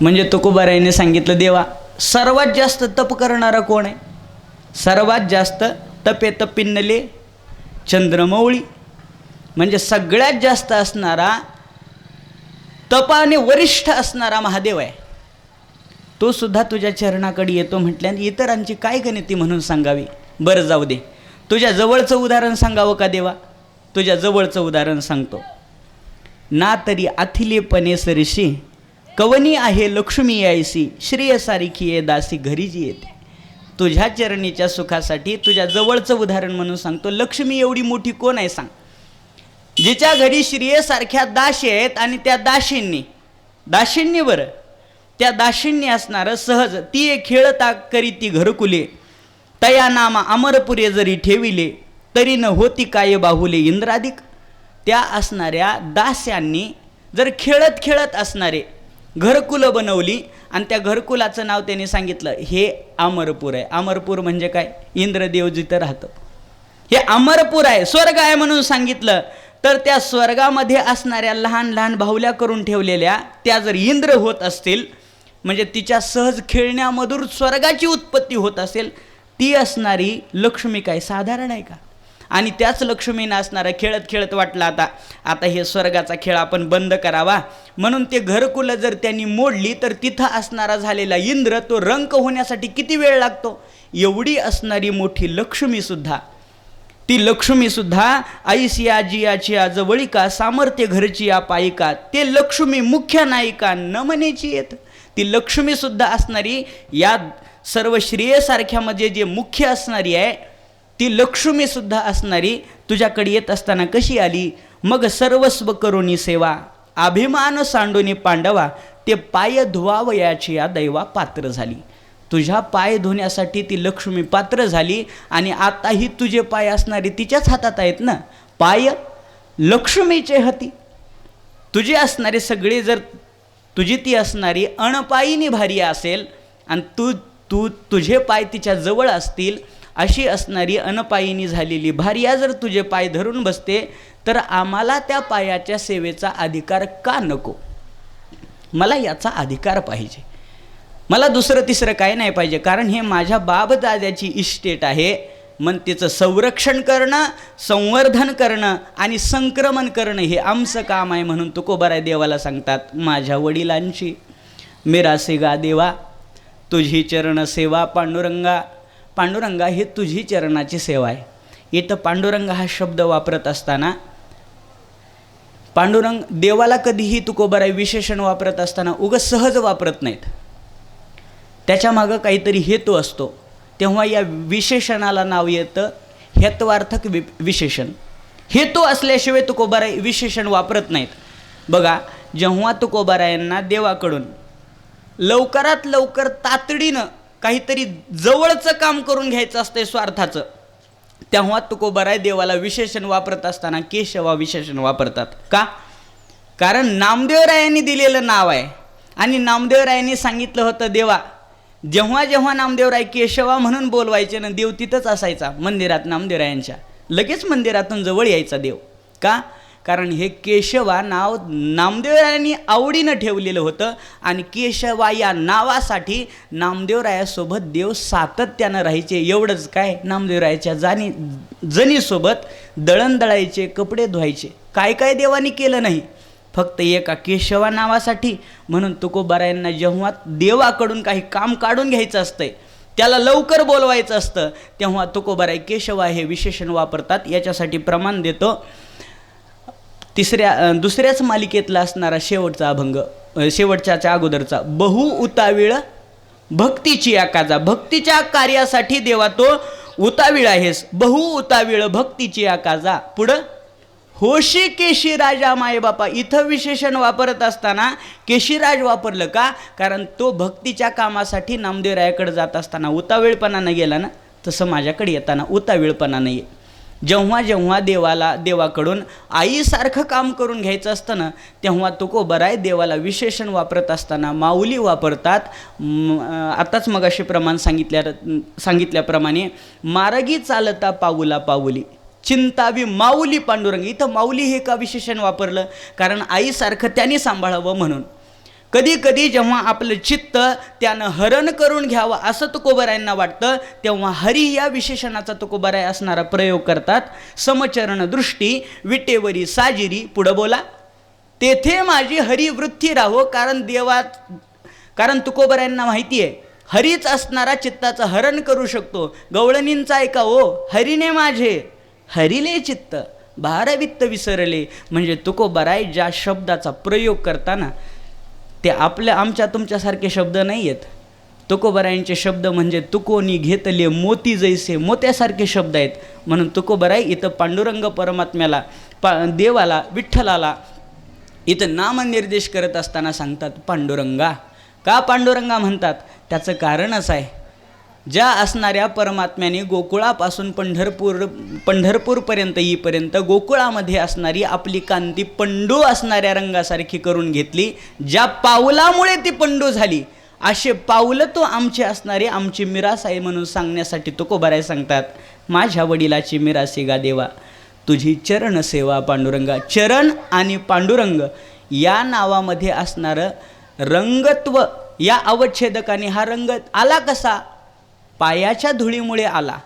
म्हणजे तुकोबारायने सांगितलं देवा सर्वात जास्त तप करणारा कोण आहे? सर्वात जास्त तपे तपिन्नले चंद्रमौळी. म्हणजे सगळ्यात जास्त असणारा तपाने वरिष्ठ असणारा महादेव आहे. तो सुद्धा तुझ्या चरणाकडे येतो म्हटल्याने इतरांची काय गणिती म्हणून सांगावी? बरं जाऊ दे. तुझ्या जवळचं उदाहरण सांगावं का देवा? तुझ्या जवळचं उदाहरण सांगतो. ना तरी अथिलेपणे सरशी कवनी आहे लक्ष्मी यायसी श्रेयसारिखी ये दासी घरी जी येते. तुझ्या चरणीच्या सुखासाठी तुझ्या जवळचं उदाहरण म्हणून सांगतो. लक्ष्मी एवढी मोठी कोण आहे सांग. जिच्या घरी श्रेयसारख्या दाशी आहेत आणि त्या दाशींनी दाशींनी बरं त्या दाशींनी असणारं सहज ती एक खेळता करी ती घरकुले. तया नामा अमरपुरे जरी ठेविले तरी न होती काय बाहुले इंद्रादिक त्या असणाऱ्या दास्यांनी जर खेळत खेळत असणारे घरकुलं बनवली आणि त्या घरकुलाचं नाव त्यांनी सांगितलं हे अमरपूर आहे. अमरपूर म्हणजे काय? इंद्रदेव जिथं राहतं. हे अमरपूर आहे स्वर्ग आहे म्हणून सांगितलं. तर त्या स्वर्गामध्ये असणाऱ्या लहान लहान बाहुल्या करून ठेवलेल्या त्या जर इंद्र होत असतील म्हणजे तिच्या सहज खेळण्यामधून स्वर्गाची उत्पत्ती होत असेल ती असणारी लक्ष्मी काय? साधारण आहे का? आणि त्याच लक्ष्मीनं असणारा खेळत खेळत वाटलं आता. आता हे स्वर्गाचा खेळ आपण बंद करावा. म्हणून ते घरकुलं जर त्यांनी मोडली तर तिथं असणारा झालेला इंद्र तो रंक होण्यासाठी किती वेळ लागतो? एवढी असणारी मोठी लक्ष्मीसुद्धा ती लक्ष्मीसुद्धा आईसिया जियाची आची जवळिका सामर्थ्य घरची या पायिका ते लक्ष्मी मुख्य नायिका न म्हणायची येत. ती लक्ष्मीसुद्धा असणारी या सर्व श्रेयसारख्यामध्ये जे मुख्य असणारी आहे ती लक्ष्मीसुद्धा असणारी तुझ्याकडे येत असताना कशी आली? मग सर्वस्व करुणी सेवा अभिमान सांडोनी पांडवा ते पाय धुवावयाची या दैवा पात्र झाली. तुझ्या पाय धुण्यासाठी ती लक्ष्मी पात्र झाली आणि आताही तुझे पाय असणारे तिच्याच हातात आहेत ना? पाय लक्ष्मीचे हती. तुझे असणारे सगळे जर तुझी ती असणारी अणपायीनी भारी असेल आणि तू तू तुझे पाय तिच्या जवळ असतील अशी असणारी अनपायीनी झालेली भार्या जर तुझे पाय धरून बसते तर आम्हाला त्या पायाच्या सेवेचा अधिकार का नको? मला याचा अधिकार पाहिजे. मला दुसरं तिसरं काय नाही पाहिजे कारण हे माझ्या बाबदाद्याची इस्टेट आहे. मग तिचं संरक्षण करणं संवर्धन करणं आणि संक्रमण करणं हे आमचं काम आहे म्हणून तुकोबाराय देवाला सांगतात माझ्या वडिलांची मिरासे गा देवा तुझी चरण सेवा पांडुरंगा पांडुरंगा हे तुझी चरणाची सेवा आहे. इथं पांडुरंग हा शब्द वापरत असताना पांडुरंग देवाला कधीही तुकोबराय विशेषण वापरत असताना उगं सहज वापरत नाहीत. त्याच्यामागं काहीतरी हेतू असतो. तेव्हा या विशेषणाला नाव येतं हेत्वार्थक वि विशेषण. हेतू असल्याशिवाय तुकोबाराय विशेषण वापरत नाहीत. बघा जेव्हा तुकोबारायांना देवाकडून लवकरात लवकर तातडीनं काहीतरी जवळचं काम करून घ्यायचं असतंय स्वार्थाचं. तेव्हा तुकोबराय देवाला विशेषण वापरत असताना केशवा विशेषण वापरतात. का? कारण नामदेवरायांनी दिलेलं नाव आहे. आणि नामदेवरायांनी सांगितलं होतं देवा जेव्हा जेव्हा नामदेवराय केशवा म्हणून बोलवायचे ना देव तिथंच असायचा मंदिरात नामदेवरायांच्या. लगेच मंदिरातून जवळ यायचा देव. का? कारण हे केशवा नाव नामदेवरायांनी आवडीनं ठेवलेलं होतं. आणि केशवा या नावासाठी नामदेवरायासोबत देव सातत्यानं राहायचे. एवढंच काय? नामदेवरायाच्या जाणी जणीसोबत दळण दळायचे कपडे धुवायचे. काय काय देवानी केलं नाही. फक्त एका केशवा नावासाठी. म्हणून तुकोबारायांना जेव्हा देवाकडून काही काम काढून घ्यायचं असतंय त्याला लवकर बोलवायचं असतं तेव्हा तुकोबाराय केशवा हे विशेषण वापरतात. याच्यासाठी प्रमाण देतो. तिसऱ्या दुसऱ्याच मालिकेतला असणारा शेवटचा अभंग अं, शेवटच्याच्या अगोदरचा बहु उतावीळ भक्तीची आकाजा भक्तीच्या कार्यासाठी देवा तो उतावीळ आहेस बहु उतावीळ भक्तीची आकाजा. पुढं होशी केशीराजा मायबापा इथं विशेषण वापरत असताना केशीराज वापरलं का? कारण तो भक्तीच्या कामासाठी नामदेवरायाकडे जात असताना उतावीळपणानं गेला ना? तसं माझ्याकडे येताना उतावीळपणानं ये. जेव्हा जेव्हा देवाला देवाकडून आईसारखं काम करून घ्यायचं असतं ना तेव्हा तुकोबराय देवाला विशेषण वापरत असताना माऊली वापरतात. आताच मग असे प्रमाण सांगितल्या सांगितल्याप्रमाणे मारगी चालता पाऊला पाऊली चिंतावी माऊली पांडुरंग. इथं माऊली हे का विशेषण वापरलं? कारण आईसारखं त्याने सांभाळावं म्हणून. कधी कधी जेव्हा आपलं चित्त त्यानं हरण करून घ्यावं असं तुकोबरायांना वाटतं तेव्हा हरी या विशेषणाचा तुकोबराय असणारा प्रयोग करतात. समचरण दृष्टी विटेवरी साजिरी पुढं बोला. तेथे माझी हरी वृत्ती राहो कारण देवात कारण तुकोबरायांना माहिती आहे हरीच असणारा चित्ताचं हरण करू शकतो. गवळणींचा ऐका ओ हरीने माझे हरिले चित्त भारवित्त विसरले. म्हणजे तुकोबराय ज्या शब्दाचा प्रयोग करताना ते आपल्या आमच्या तुमच्यासारखे शब्द नाही आहेत तुकोबरायांचे शब्द म्हणजे तुकोनी घेतले मोती जैसे मोत्यासारखे शब्द आहेत. म्हणून तुकोबराई इथं पांडुरंग परमात्म्याला पा देवाला विठ्ठलाला इथं नामनिर्देश करत असताना सांगतात पांडुरंगा. का पांडुरंगा म्हणतात? त्याचं कारणच आहे. ज्या असणाऱ्या परमात्म्याने गोकुळापासून पंढरपूर पंढरपूरपर्यंत येईपर्यंत गोकुळामध्ये असणारी आपली कांती पंडू असणाऱ्या रंगासारखी करून घेतली ज्या पावलामुळे ती पंडू झाली. असे पावलं तो आमचे असणारे आमची मिरास आहे म्हणून सांगण्यासाठी तुकोबाराय सांगतात माझ्या वडिलाची मिरासी गा देवा तुझी चरण सेवा पांडुरंगा चरण आणि पांडुरंग या नावामध्ये असणारं रंगत्व या अवच्छेदकाने हा रंग आला कसा? पायाच्या धुळीमुळे आला.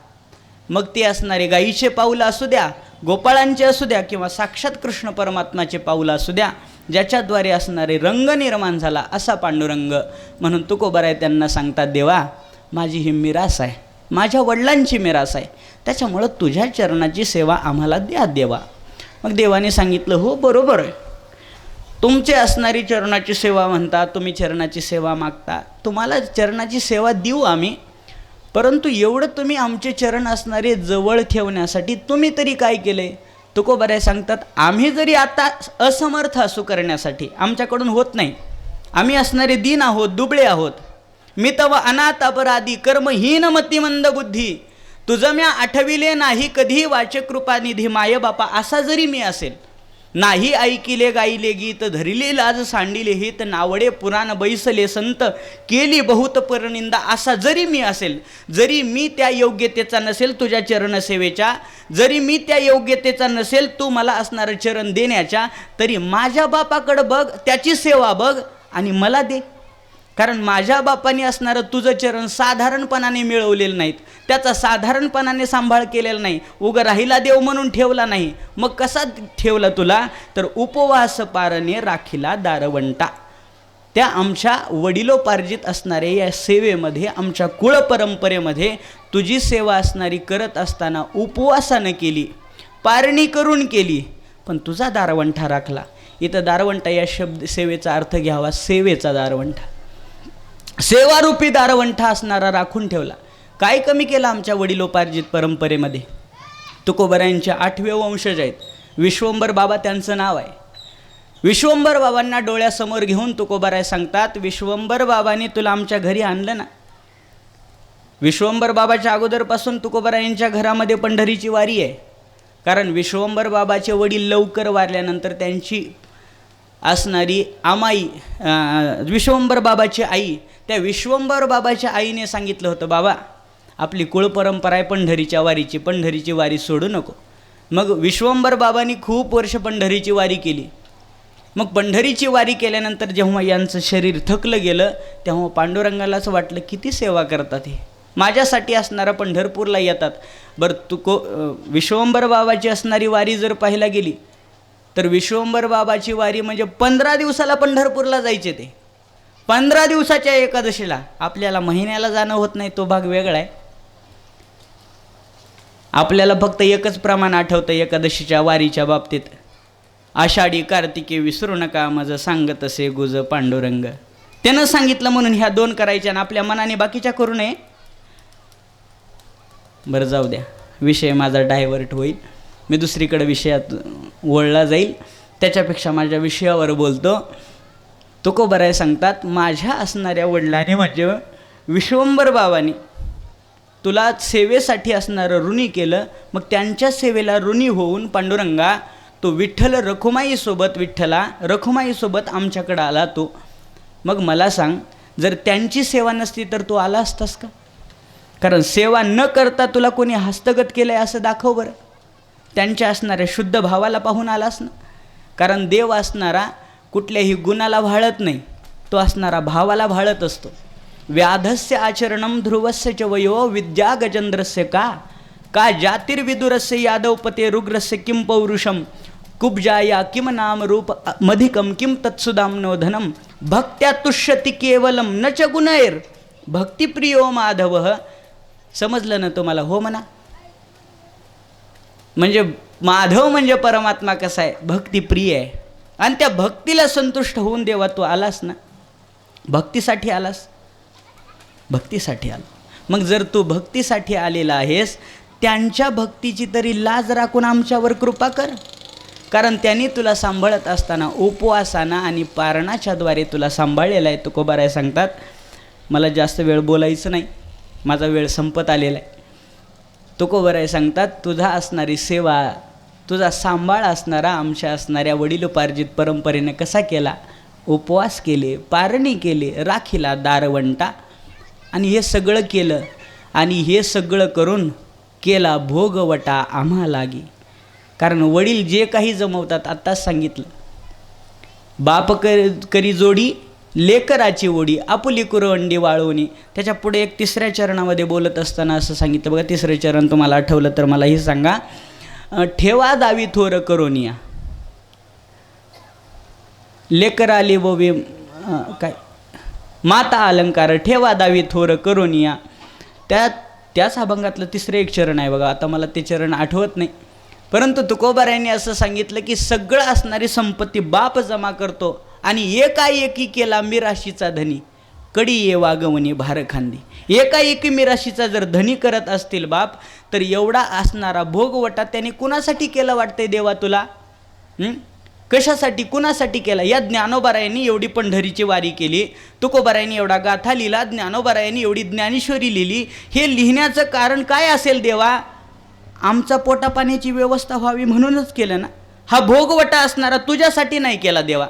मग ते असणारे गाईचे पाऊल असू द्या गोपाळांचे असू द्या किंवा साक्षात कृष्ण परमात्माचे पाऊल असू द्या ज्याच्याद्वारे असणारे रंग निर्माण झाला असा पांडुरंग. म्हणून तुकोबराय त्यांना सांगतात देवा माझी ही मिरास आहे. माझ्या वडिलांची मिरास आहे. त्याच्यामुळं तुझ्या चरणाची सेवा आम्हाला द्या देवा. मग देवाने सांगितलं हो बरोबर आहे. तुमचे असणारी चरणाची सेवा म्हणता तुम्ही चरणाची सेवा मागता. तुम्हाला चरणाची सेवा देऊ आम्ही परंतु एवढं तुम्ही आमचे चरण असणारे जवळ ठेवण्यासाठी तुम्ही तरी काय केले? तुकोबराय सांगतात आम्ही जरी आता असमर्थ असू करण्यासाठी आमच्याकडून होत नाही. आम्ही असणारे दीन आहोत दुबळे आहोत. मी तव अनाथ अपराधी कर्महीन मतिमंद बुद्धी. तुझं म्या आठविले नाही कधी वाचक कृपानिधी माय बापा असा जरी मी असेल नाही ऐकिले गाईले गीत धरिले लाज सांडिले हित नावडे पुराण बैसले संत. केली बहुत परनिंदा असा जरी मी असेल जरी मी त्या योग्यतेचा नसेल तुझ्या चरणसेवेच्या जरी मी त्या योग्यतेचा नसेल तू मला असणारं चरण देण्याच्या तरी माझ्या बापाकडं बघ त्याची सेवा बघ आणि मला दे. कारण माझ्या बापाने असणारं तुझं चरण साधारणपणाने मिळवलेलं नाहीत. त्याचा साधारणपणाने सांभाळ केलेला नाही. उगं राहिला देव म्हणून ठेवला नाही. मग कसा ठेवला तुला? तर उपवास पारणे राखीला दारवंटा. त्या आमच्या वडिलोपार्जित असणाऱ्या या सेवेमध्ये आमच्या कुळपरंपरेमध्ये तुझी सेवा असणारी करत असताना उपवासानं केली पारणी करून केली पण तुझा दारवंठा राखला. इथं दारवंटा या शब्द सेवेचा अर्थ घ्यावा सेवेचा दारवंठा सेवारूपी दारवंठा असणारा राखून ठेवला. काय कमी केला आमच्या वडिलोपार्जित परंपरेमध्ये? तुकोबरायांचे आठवे वंशज आहेत विश्वंभर बाबा त्यांचं नाव आहे. विश्वंभर बाबांना डोळ्यासमोर घेऊन तुकोबराय सांगतात विश्वंभर बाबांनी तुला आमच्या घरी आणलं ना? विश्वंभर बाबाच्या अगोदरपासून तुकोबरायांच्या घरामध्ये पंढरीची वारी आहे. कारण विश्वंभर बाबाचे वडील लवकर वारल्यानंतर त्यांची असणारी आमाई विश्वंबर विश्वंभर बाबाची आई त्या विश्वंभर बाबाच्या आईने सांगितलं होतं बाबा आपली कुळपरंपरा आहे पंढरीच्या वारीची पंढरीची वारी सोडू नको. मग विश्वंभर बाबांनी खूप वर्ष पंढरीची वारी केली. मग पंढरीची वारी केल्यानंतर जेव्हा यांचं शरीर थकलं गेलं तेव्हा पांडुरंगालाच वाटलं किती सेवा करतात हे? माझ्यासाठी असणारा पंढरपूरला येतात. बरं तू को विश्वंभर बाबाची असणारी वारी जर पाहायला गेली तर विश्वंभर बाबाची वारी म्हणजे पंधरा दिवसाला पंढरपूरला जायचे ते. पंधरा दिवसाच्या एकादशीला आपल्याला महिन्याला जाणं होत नाही तो भाग वेगळा आहे. आपल्याला फक्त एकच प्रमाण आठवतं एकादशीच्या वारीच्या बाबतीत. आषाढी कार्तिके विसरू नका माझं सांगत असे गुज पांडुरंग. त्यानं सांगितलं म्हणून ह्या दोन करायच्या आणि आपल्या मनाने बाकीच्या करू नये. बरं जाऊ द्या विषय माझा डायव्हर्ट होईल. मी दुसरीकडे विषयात वळला जाईल. त्याच्यापेक्षा माझ्या विषयावर बोलतो. तुकोबराय सांगतात माझ्या असणाऱ्या वडिलाने म्हणजे विश्वंभर बाबांनी. तुला सेवेसाठी असणारं ऋणी केलं मग त्यांच्या सेवेला ऋणी होऊन पांडुरंगा तो विठ्ठल रखुमाईसोबत विठ्ठला रखुमाईसोबत आमच्याकडं आला तो. मग मला सांग जर त्यांची सेवा नसती तर तू आला असतास का? कारण सेवा न करता तुला कोणी हस्तगत केलं आहे असं दाखव बरं. त्यांच्या असणाऱ्या शुद्ध भावाला पाहून आलास ना कारण देव असणारा कुठल्याही गुणाला भाळत नाही तो असणारा भावाला भाळत असतो. व्याधस्य आचरणम ध्रुवस्य च वयो विद्या गजेंद्रस्य का? का जातिर्विदुरस्य यादवपते रुग्रस्य किं पौरुषम? कुब्जाया किम नाम रूप मधिकम किम तत्सुदाम्नो धनम भक्त्या तुष्यति केवलम न च गुणैर। भक्तिप्रियो माधव। समजलं ना तुम्हाला? हो म्हणा म्हणजे माधव म्हणजे परमात्मा कसा आहे? भक्तिप्रिय आहे. आणि त्या भक्तीला संतुष्ट होऊन देवा तू आलास ना? भक्तीसाठी आलास? भक्तीसाठी आला. मग जर तू भक्तीसाठी आलेला आहेस त्यांच्या भक्तीची तरी लाज राखून आमच्यावर कृपा कर. कारण त्यांनी तुला सांभाळत असताना उपवासाना आणि पारणाच्याद्वारे तुला सांभाळलेला आहे. तुकोबाराय सांगतात मला जास्त वेळ बोलायचं नाही. माझा वेळ संपत आलेला आहे. तुकोबराय सांगतात तुझा असणारी सेवा तुझा सांभाळ असणारा आमच्या असणाऱ्या वडिलोपार्जित परंपरेने कसा केला? उपवास केले पारणी केले राखीला दारवंटा आणि हे सगळं केलं आणि हे सगळं करून केला भोगवटा आम्हा लागे. कारण वडील जे काही जमवतात आत्ताच सांगितलं. बाप कर करी जोडी लेकराची ओढी आपुली कुरवंडी वाळवणी. त्याच्या पुढे एक तिसऱ्या चरणामध्ये बोलत असताना असं सांगितलं. बघा तिसरे चरण तुम्हाला आठवलं तर मला हे सांगा. ठेवा दावी थोर करोनिया. लेकर आली बोबी काय? माता अलंकार ठेवा दावी थोर करोनिया. त्या त्याच अभंगातलं तिसरं एक चरण आहे बघा. आता मला ते चरण आठवत नाही. परंतु तुकोबार यांनी असं सांगितलं की सगळं असणारी संपत्ती बाप जमा करतो. आणि एकाएकी केला मिराशीचा धनी. कडी ये वागवणे भार खांदी. एकाएकी मिराशीचा जर धनी करत असतील बाप तर एवढा असणारा भोगवटा त्याने कुणासाठी केला वाटतंय देवा तुला? कशासाठी कुणासाठी केला? या ज्ञानोबारायांनी एवढी पंढरीची वारी केली. तुकोबारायांनी एवढा गाथा लिहिला. ज्ञानोबारायांनी एवढी ज्ञानेश्वरी लिहिली. हे लिहिण्याचं कारण काय असेल देवा? आमचा पोटापाण्याची व्यवस्था व्हावी म्हणूनच केलं ना. हा भोगवटा असणारा तुझ्यासाठी नाही केला देवा.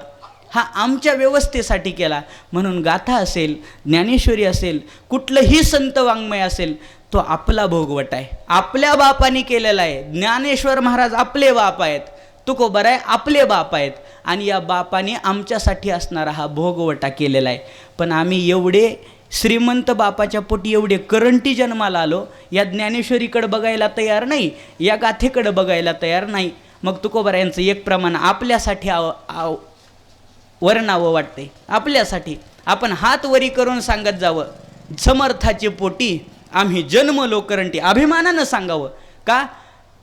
हा आमच्या व्यवस्थेसाठी केला. म्हणून गाथा असेल ज्ञानेश्वरी असेल कुठलंही संत वाङ्मय असेल तो आपला भोगवट आहे. आपल्या बापाने केलेला आहे. ज्ञानेश्वर महाराज आपले बाप आहेत. तुकोबर आहे आपले बाप आहेत. आणि या बापाने आमच्यासाठी असणारा हा भोगवटा केलेला आहे. पण आम्ही एवढे श्रीमंत बापाच्या पोटी एवढे करंटी जन्माला आलो. या ज्ञानेश्वरीकडं बघायला तयार नाही. या गाथेकडं बघायला तयार नाही. मग तुकोबर यांचं एक प्रमाण आपल्यासाठी आव आव वर्णावं वाटते आपल्यासाठी आपण हात वरी करून सांगत जावं. समर्थाची पोटी आम्ही जन्म लोकरंटी अभिमानानं सांगावं. का?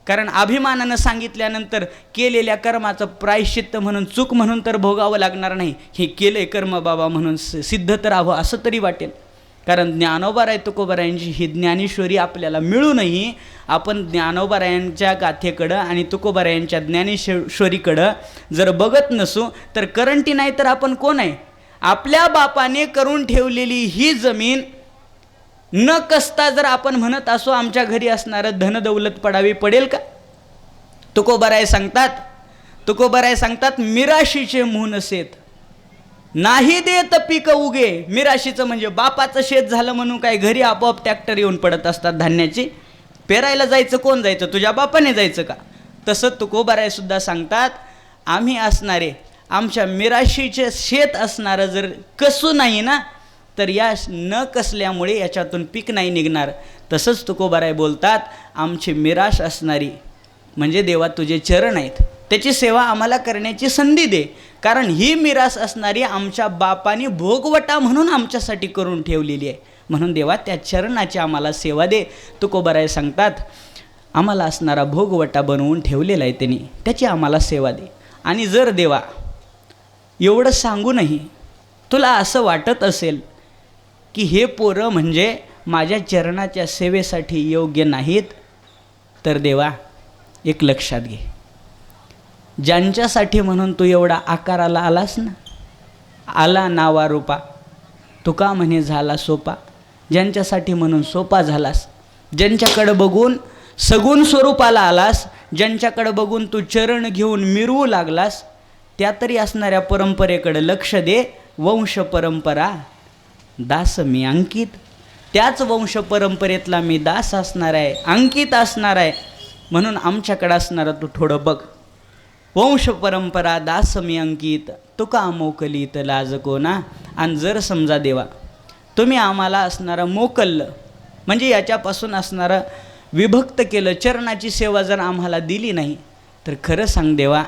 कारण अभिमानानं सांगितल्यानंतर केलेल्या कर्माचं प्रायश्चित्त म्हणून चूक म्हणून तर भोगावं लागणार नाही. हे केले कर्म बाबा म्हणून सिद्ध तर हवं असं तरी वाटेल. कारण ज्ञानोबाराय तुकोबारायांची ही ज्ञानेश्वरी आपल्याला मिळूनही आपण ज्ञानोबारायांच्या गाथेकडं आणि तुकोबारायांच्या ज्ञानेश्वरीकडं जर बघत नसू तर करंटी नाही तर आपण कोण आहे? आपल्या बापाने करून ठेवलेली ही जमीन न कसता जर आपण म्हणत असो आमच्या घरी असणारं धनदौलत पडावी पडेल का? तुकोबाराय सांगतात तुकोबाराय सांगतात मिराशीचे मून सेत नाही देत पीक उगे. मिराशीचं म्हणजे बापाचं शेत झालं म्हणून काय घरी आपोआप ट्रॅक्टर येऊन पडत असतात धान्याची. पेरायला जायचं कोण जायचं? तुझ्या बापाने जायचं का? तसं तुकोबारायसुद्धा सांगतात आम्ही असणारे आमच्या मिराशीचे शेत असणारं जर कसू नाही ना तर या न कसल्यामुळे याच्यातून पीक नाही निघणार. तसंच तुकोबाराय बोलतात आमची मिराश असणारी म्हणजे देवा तुझे चरण आहेत. त्याची सेवा आम्हाला करण्याची संधी दे. कारण ही मिरास असणारी आमच्या बापाने भोगवटा म्हणून आमच्यासाठी करून ठेवलेली आहे. म्हणून देवा त्या चरणाची आम्हाला सेवा दे. तुकोबराय सांगतात आम्हाला असणारा भोगवटा बनवून ठेवलेला आहे त्यांनी. त्याची आम्हाला सेवा दे. आणि जर देवा एवढं सांगूनही तुला असं वाटत असेल की हे पोरं म्हणजे माझ्या चरणाच्या सेवेसाठी योग्य नाहीत तर देवा एक लक्षात घे. ज्यांच्यासाठी म्हणून तू एवढा आकाराला आलास ना? आला नावा रूपा. तुका म्हणे झाला सोपा. ज्यांच्यासाठी म्हणून सोपा झालास. ज्यांच्याकडं बघून सगुण स्वरूपाला आलास ज्यांच्याकडं बघून तू चरण घेऊन मिरवू लागलास त्या तरी असणाऱ्या परंपरेकडं लक्ष दे वंश परंपरा. दास मी अंकित. त्याच वंश परंपरेतला मी दास असणार आहे अंकित असणार आहे. म्हणून आमच्याकडं असणारा तू थोडं बघ. वंश परंपरा दास मी अंकित तुका मोकलीत लाज कोणा? आणि जर समजा देवा तुम्ही आम्हाला असणारं मोकललं म्हणजे याच्यापासून असणारं विभक्त केलं चरणाची सेवा जर आम्हाला दिली नाही तर खरं सांग देवा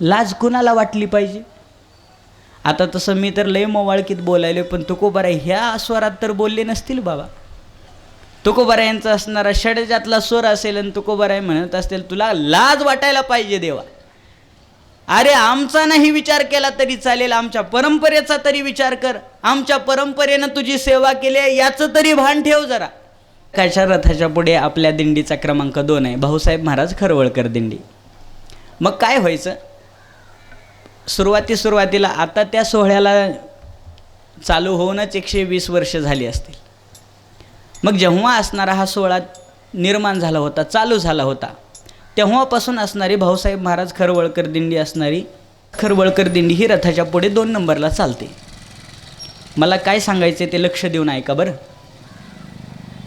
लाज कुणाला वाटली पाहिजे? आता तसं मी तर लय मोवाळकीत बोलायलो पण तुकोबारा ह्या स्वरात तर बोलले नसतील बाबा. तुकोबारा यांचा असणारा षडजातला स्वर असेल आणि तुकोबाराय म्हणत असतील तुला लाज वाटायला पाहिजे देवा. अरे आमचा नाही विचार केला तरी चालेल आमच्या परंपरेचा तरी विचार कर. आमच्या परंपरेनं तुझी सेवा केली आहे याचं तरी भान ठेव जरा. कायच्या रथाच्या पुढे आपल्या दिंडीचा क्रमांक दोन आहे? भाऊसाहेब महाराज खरवळकर दिंडी. मग काय व्हायचं? सुरुवाती सुरुवातीला आता त्या सोहळ्याला चालू होऊनच एकशे वीस वर्ष झाली असतील. मग जेव्हा असणारा हा सोहळा निर्माण झाला होता चालू झाला होता तेव्हापासून असणारी भाऊसाहेब महाराज खरवळकर दिंडी असणारी खरवळकर दिंडी ही रथाच्या पुढे दोन नंबरला चालते. मला काय सांगायचे ते लक्ष देऊन ऐका बरं.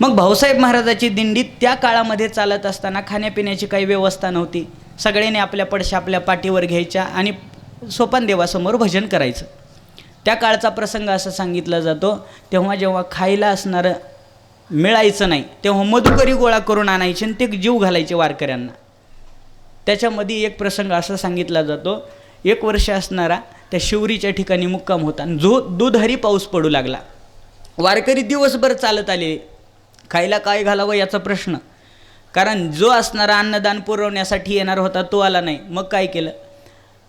मग भाऊसाहेब महाराजाची दिंडी त्या काळामध्ये चालत असताना खाण्यापिण्याची काही व्यवस्था नव्हती. सगळ्यांनी आपल्या पडशा आपल्या पाठीवर घ्यायच्या आणि सोपान देवासमोर भजन करायचं. त्या काळचा प्रसंग असा सांगितला जातो तेव्हा जेव्हा खायला असणारं मिळायचं नाही तेव्हा मधुकरी गोळा करून आणायचे आणि ते जीव घालायचे वारकऱ्यांना. त्याच्यामध्ये एक प्रसंग असा सांगितला जातो. एक वर्ष असणारा त्या शिवरीच्या ठिकाणी मुक्काम होता. आणि जो दुधारी पाऊस पडू लागला. वारकरी दिवसभर चालत आले. खायला काय घालावं याचा प्रश्न. कारण जो असणारा अन्नदान पुरवण्यासाठी येणार होता तो आला नाही. मग काय केलं?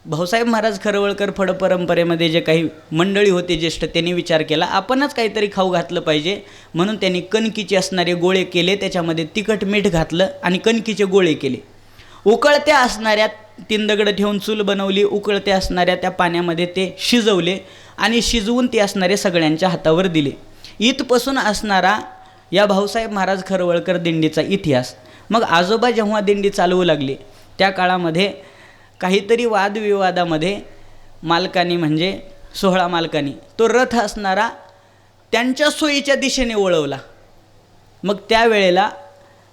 भाऊसाहेब महाराज खरवळकर फड परंपरेमध्ये जे काही मंडळी होते ज्येष्ठ त्यांनी विचार केला आपणच काहीतरी खाऊ घातलं पाहिजे. म्हणून त्यांनी कणकीचे असणारे गोळे केले. त्याच्यामध्ये तिखट मीठ घातलं आणि कणकीचे गोळे केले. उकळत्या असणाऱ्या तीन दगडं ठेवून चूल बनवली उकळत्या असणाऱ्या त्या पाण्यामध्ये ते शिजवले आणि शिजवून ते असणारे सगळ्यांच्या हातावर दिले. इथपासून असणारा या भाऊसाहेब महाराज खरवळकर दिंडीचा इतिहास. मग आजोबा जेव्हा दिंडी चालवू लागली त्या काळामध्ये काहीतरी वादविवादामध्ये मालकानी म्हणजे सोहळा मालकानी तो रथ असणारा त्यांच्या सोयीच्या दिशेने वळवला. मग त्यावेळेला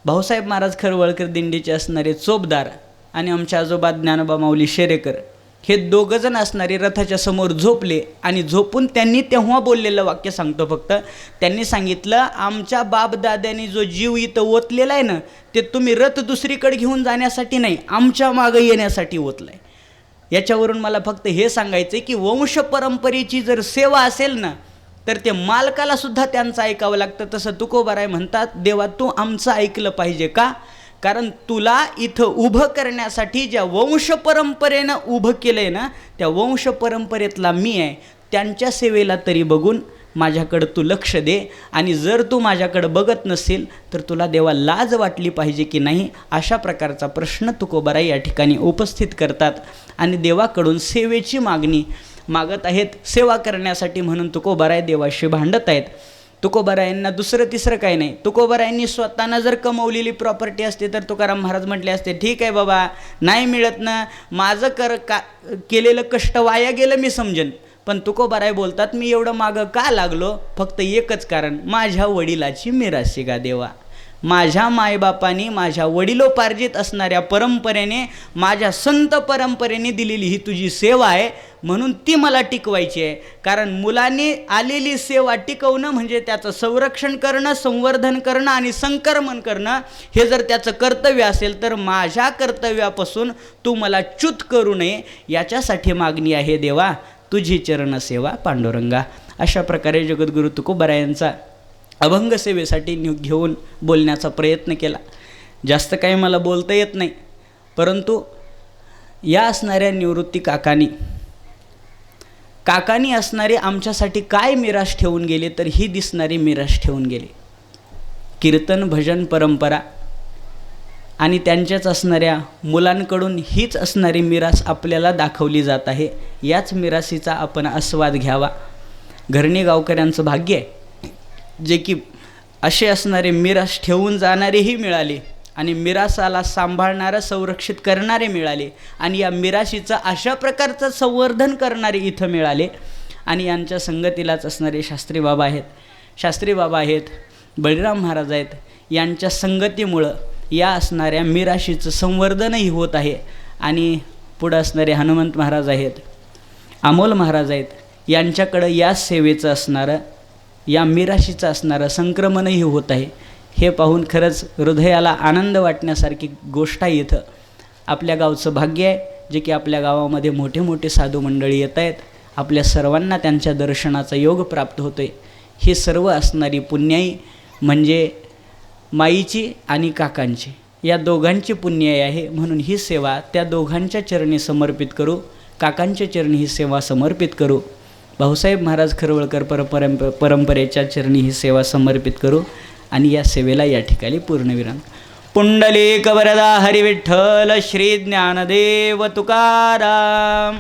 भाऊसाहेब महाराज खरवळकर दिंडीचे असणारे चोपदार आणि आमच्या आजोबा ज्ञानोबा माऊली शेरेकर हे दोघंजण असणारे रथाच्या समोर झोपले आणि झोपून त्यांनी तेव्हा बोललेलं वाक्य सांगतो फक्त. त्यांनी सांगितलं आमच्या बापदाद्यांनी जो जीव इथं ओतलेला आहे ना ते तुम्ही रथ दुसरीकडे घेऊन जाण्यासाठी नाही आमच्या मागं येण्यासाठी ओतलं आहे याच्यावरून मला फक्त हे सांगायचं आहे की वंश परंपरेची जर सेवा असेल ना तर ते मालकाला सुद्धा त्यांचं ऐकावं लागतं. तसं तुकोबाराय म्हणतात देवा तू आमचं ऐकलं पाहिजे का? कारण तुला इथं उभं करण्यासाठी ज्या वंश परंपरेनं उभं केलं आहे ना त्या वंश परंपरेतला मी आहे. त्यांच्या सेवेला तरी बघून माझ्याकडं तू लक्ष दे. आणि जर तू माझ्याकडं बघत नसेल तर तुला देवा लाज वाटली पाहिजे की नाही? अशा प्रकारचा प्रश्न तुकोबाराय या ठिकाणी उपस्थित करतात. आणि देवाकडून सेवेची मागणी मागत आहेत सेवा करण्यासाठी म्हणून तुकोबाराय देवाशी भांडत आहेत. तुकोबारायांना दुसरं तिसरं काही नाही. तुकोबारायांनी स्वतःनं जर कमवलेली प्रॉपर्टी असते तर तुकाराम महाराज म्हटले असते ठीक आहे बाबा नाही मिळत ना. माझं कर का केलेलं कष्ट वाया गेलं मी समजेन. पण तुकोबाराय बोलतात मी एवढं मागं का लागलो? फक्त एकच कारण माझ्या वडिलाची मिराशी देवा. माझ्या मायबापानी माझ्या वडिलोपार्जित असणाऱ्या परंपरेने माझ्या संत परंपरेने दिलेली ही तुझी सेवा आहे म्हणून ती मला टिकवायची आहे. कारण मुलाने आलेली सेवा टिकवणं म्हणजे त्याचं संरक्षण करणं संवर्धन करणं आणि संक्रमण करणं हे जर त्याचं कर्तव्य असेल तर माझ्या कर्तव्यापासून तू मला च्युत करू नये याच्यासाठी मागणी आहे देवा. तुझी चरणसेवा पांडुरंगा. अशा प्रकारे जगद्गुरु तुकोबरायांचा अभंग सेवेसाठी न्यू घेऊन बोलण्याचा प्रयत्न केला. जास्त काही मला बोलता येत नाही परंतु या असणाऱ्या निवृत्ती काकानी काकानी असणारे आमच्यासाठी काय मिराश ठेवून गेले तर ही दिसणारी मिराश ठेवून गेले. कीर्तन भजन परंपरा आणि त्यांच्याच असणाऱ्या मुलांकडून हीच असणारी मिरास आपल्याला दाखवली जात आहे. याच मिरासीचा आपण आस्वाद घ्यावा. घरणी गावकऱ्यांचं भाग्य आहे. जे की असे असणारे मिरास ठेवून जाणारेही मिळाले आणि मिरासाला सांभाळणारं संरक्षित करणारे मिळाले आणि या मिराशीचं अशा प्रकारचं संवर्धन करणारे इथं मिळाले. आणि यांच्या संगतीलाच असणारे शास्त्री बाबा आहेत. शास्त्री बाबा आहेत बळीराम महाराज आहेत. यांच्या संगतीमुळं या असणाऱ्या मिराशीचं संवर्धनही होत आहे. आणि पुढं असणारे हनुमंत महाराज आहेत अमोल महाराज आहेत. यांच्याकडं या सेवेचं असणारं या मिराशीचं असणारं संक्रमणही होत आहे. हे पाहून खरंच हृदयाला आनंद वाटण्यासारखी गोष्ट आहे इथं. आपल्या गावचं भाग्य आहे जे की आपल्या गावामध्ये मोठे मोठे साधू मंडळी येत आहेत. आपल्या सर्वांना त्यांच्या दर्शनाचा योग प्राप्त होतो आहे ही सर्व असणारी पुण्याई म्हणजे माईची आणि काकांची. या दोघांची पुण्याई आहे म्हणून ही सेवा त्या दोघांच्या चरणी समर्पित करू. काकांच्या चरणी ही सेवा समर्पित करू. भाऊसाहेब महाराज खरवळकर परपरंप परंपरेच्या चरणी ही सेवा समर्पित करू आणि या सेवेला या ठिकाणी पूर्णविराम. पुंडलिक वरदा हरिविठ्ठल श्री ज्ञानदेव तुकाराम.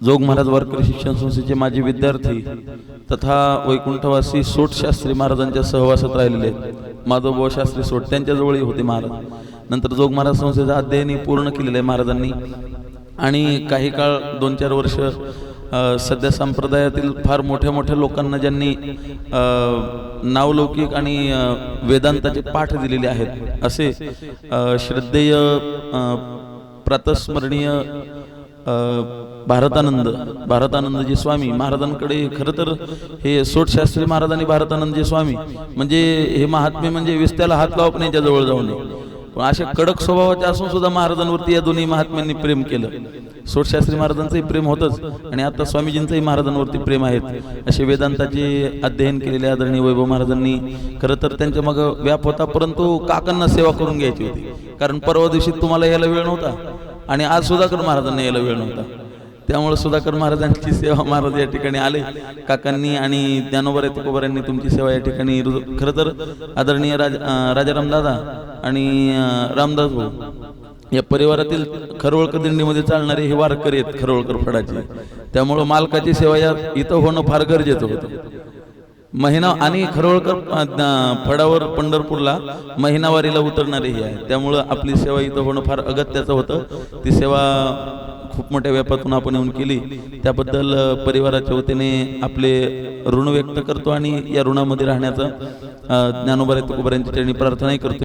जोग महाराज वारकरी शिक्षण संस्थेचे माजी विद्यार्थी तथा वैकुंठवासी सोट शास्त्री महाराजांच्या सहवासात राहिलेले आहेत माधवभाऊ शास्त्री सोट त्यांच्याजवळही होते महाराज. नंतर जोग महाराज संस्थेचं अध्ययनही पूर्ण केलेलं आहे महाराजांनी. आणि काही काळ दोन चार वर्ष सध्या संप्रदायातील फार मोठ्या मोठ्या लोकांना ज्यांनी नावलौकिक आणि वेदांताचे पाठ दिलेले आहेत असे श्रद्धेय प्रातस्मरणीय भारतानंद भारतानंदजी स्वामी महाराजांकडे खरं तर हे सोटशास्त्री महाराज आणि भारतानंदजी स्वामी म्हणजे हे महात्मे म्हणजे विस्त्याला हात लावत नाही त्याजवळ जवळ जाऊ नये पण असे कडक स्वभावाचे असून सुद्धा महाराजांवरती या दोन्ही महात्म्यांनी प्रेम केलं. सोडशास्त्री महाराजांचंही प्रेम होतंच आणि आता स्वामीजींचंही महाराजांवरती प्रेम आहेत. असे वेदांताचे अध्ययन केलेले आदरणीय वैभव महाराजांनी खरं तर त्यांच्या मग व्याप होता परंतु काकांना सेवा करून घ्यायची होती. कारण परवा दिवशी तुम्हाला यायला वेळ नव्हता आणि आज सुधाकर महाराजांना यायला वेळ नव्हता. त्यामुळे सुधाकर महाराजांची सेवा महाराज या ठिकाणी आले. काकांनी आणि ज्ञानोबर तुकोबऱ्यांनी तुमची सेवा या ठिकाणी रुजू- खरं तर आदरणीय राज राजाराम दादा आणि रामदास भाऊ या परिवारातील खरवळकर दिंडीमध्ये चालणारे हे वारकरी आहेत खरवळकर फडाचे. त्यामुळं मालकाची सेवा या इथं होणं फार गरजेचं होतं. महिना आणि खरोळकर फडावर पंढरपूरला महिनावारीला उतरणारे ही आहे त्यामुळं आपली सेवा इथं होणं फार अगत्याचं होतं. ती सेवा खूप मोठ्या व्यापातून आपण येऊन केली. त्याबद्दल परिवाराच्या वतीने आपले ऋण व्यक्त करतो आणि या ऋणामध्ये राहण्याचं अ, ज्ञानोबा तुकोबा चरणी प्रार्थनाही करतो.